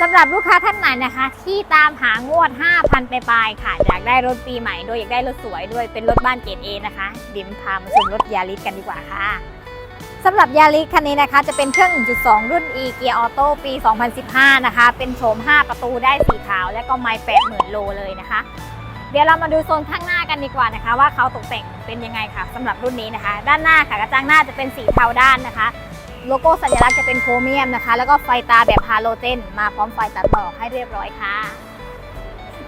สำหรับลูกค้าท่านไหนนะคะ ที่ตามหางวด 5,000 ไปปลายค่ะ อยากได้รถปีใหม่โดยอยากได้รถสวยด้วยเป็นรถบ้านเกรดเอนะคะ ดิมพามาชมรถยาริสกันดีกว่าค่ะสำหรับยาริสคันนี้นะคะ จะเป็นเครื่อง 1.2 รุ่น e เกียร์ออโต้ปี 2015 นะคะ เป็นโฉม 5 ประตูได้สีขาว และก็ไมล์80,000 โลเลยนะคะ เดี๋ยวเรามาดูโซนข้างหน้ากันดีกว่านะคะ ว่าเขาตกแต่งเป็นยังไงค่ะสำหรับรุ่นนี้นะคะ ด้านหน้าค่ะกระจังหน้าจะเป็นสีเทาด้านนะคะ โลโก้สัญลักษณ์จะเป็นโครเมียมนะคะ แล้วก็ไฟตาแบบฮาโลเจน มาพร้อมไฟตัดหมอกให้เรียบร้อยค่ะ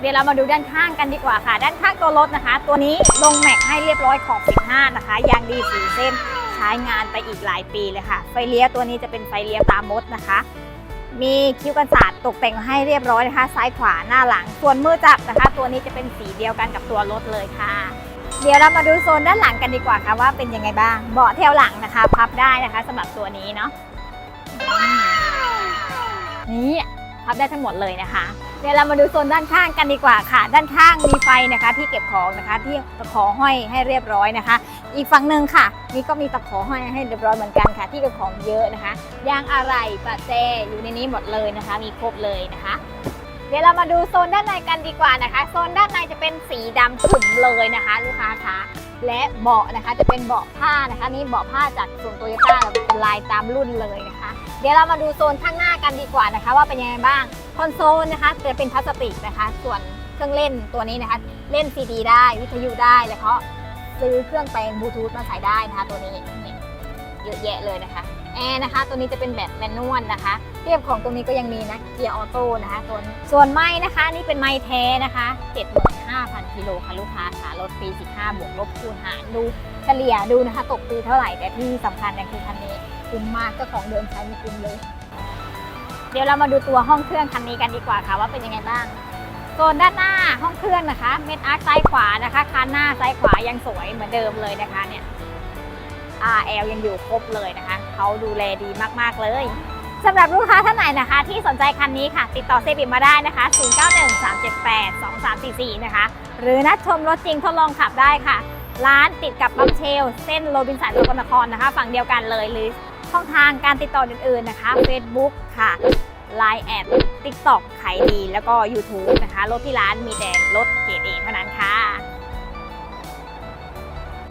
เดี๋ยวเรามาดูด้านข้างกันดีกว่าค่ะ ด้านข้างตัวรถนะคะ ตัวนี้ลงแม็กให้เรียบร้อยขอบ 15 นะคะ ยางดีสีเส้นใช้งานไปอีกหลายปีเลยค่ะ ไฟเลี้ยวตัวนี้จะเป็นไฟเลี้ยวตามมดนะคะ มีคิ้วกันศาสตร์ตกแต่งให้เรียบร้อยนะคะ ซ้ายขวาหน้าหลัง ส่วนมือจับนะคะ ตัวนี้จะเป็นสีเดียวกันกับตัวรถเลยค่ะ เดี๋ยวเรามาดูโซนด้านหลังกันดีกว่าค่ะว่าเป็นยังไงบ้าง เบาะแถวหลังนะคะ พับได้นะคะสำหรับตัวนี้เนาะนี่พับได้ทั้งหมดเลยนะคะ เดี๋ยวเรามาดูโซนด้านข้างกันดีกว่าค่ะ ด้านข้างมีไฟนะคะ ที่เก็บของนะคะ ที่ตะขอห้อยให้เรียบร้อยนะคะ อีกฝั่งหนึ่งค่ะ นี่ก็มีตะขอห้อยให้เรียบร้อยเหมือนกันค่ะ ที่เก็บของเยอะนะคะยางอะไหล่ประแจอยู่ในนี้หมดเลยนะคะ มีครบเลยนะคะ เดี๋ยวเรามาดูโซนด้านในกันดีกว่านะคะ โซนด้านในจะเป็นสีดำขุ่นเลยนะคะ ลูกค้าคะและเบาะนะคะจะเป็นเบาะผ้านะคะ นี่เบาะผ้าจากส่วนโตโยต้าเป็นลายตามรุ่นเลยนะคะ เดี๋ยวเรามาดูโซนข้างหน้ากันดีกว่านะคะ ว่าเป็นยังไงบ้างคอนโซลนะคะจะเป็นพลาสติกนะคะ ส่วนเครื่องเล่นตัวนี้นะคะ เล่นซีดีได้วิทยุได้แล้วก็ซื้อเครื่องแปลงบลูทูธมาใส่ได้นะคะ ตัวนี้เยอะแยะเลยนะคะ แอร์นะคะ ตัวนี้จะเป็นแบบแมนนวลนะคะเทียบของตรงนี้ก็ยังมีนะเกียร์ออโต้นะคะตัวนส่วนไม้นะคะ นี่เป็นไม้แท้นะคะ 75,000กิโลค่ะลูกค้าค่ะรถปี 15 บวกลบคูณหารดูเฉลี่ยดูนะคะ ตกปีเท่าไหร่แต่ที่สำคัญเนี่ยคือคันนี้คุ้มมากเจ้าของเดิมใช้ไม่คุ้มเลย เดี๋ยวเรามาดูตัวห้องเครื่องคันนี้กันดีกว่าค่ะว่าเป็นยังไงบ้างโซนด้านหน้าห้องเครื่องนะคะ เม็ดอาร์คซ้ายขวานะคะคันหน้าซ้ายขวายังสวยเหมือนเดิมเลยนะคะเนี่ย RL ยังอยู่ครบเลยนะคะ เขาดูแลดีมากๆเลยสำหรับลูกค้าท่านไหนนะคะ ที่สนใจคันนี้ค่ะ ติดต่อเซบิมาได้นะคะ 0913782344 นะคะ หรือนัดชมรถจริงทดลองขับได้ค่ะ ร้านติดกับปั๊มเชล เส้นโรบินสันสกลนครนะคะ ฝั่งเดียวกันเลยหรือช่องทางการติดต่ออื่นๆนะคะ Facebook ค่ะ Line แอด TikTok ขายดี แล้วก็ YouTube นะคะ รถที่ร้านมีแต่รถเกรดเอเท่านั้นค่ะ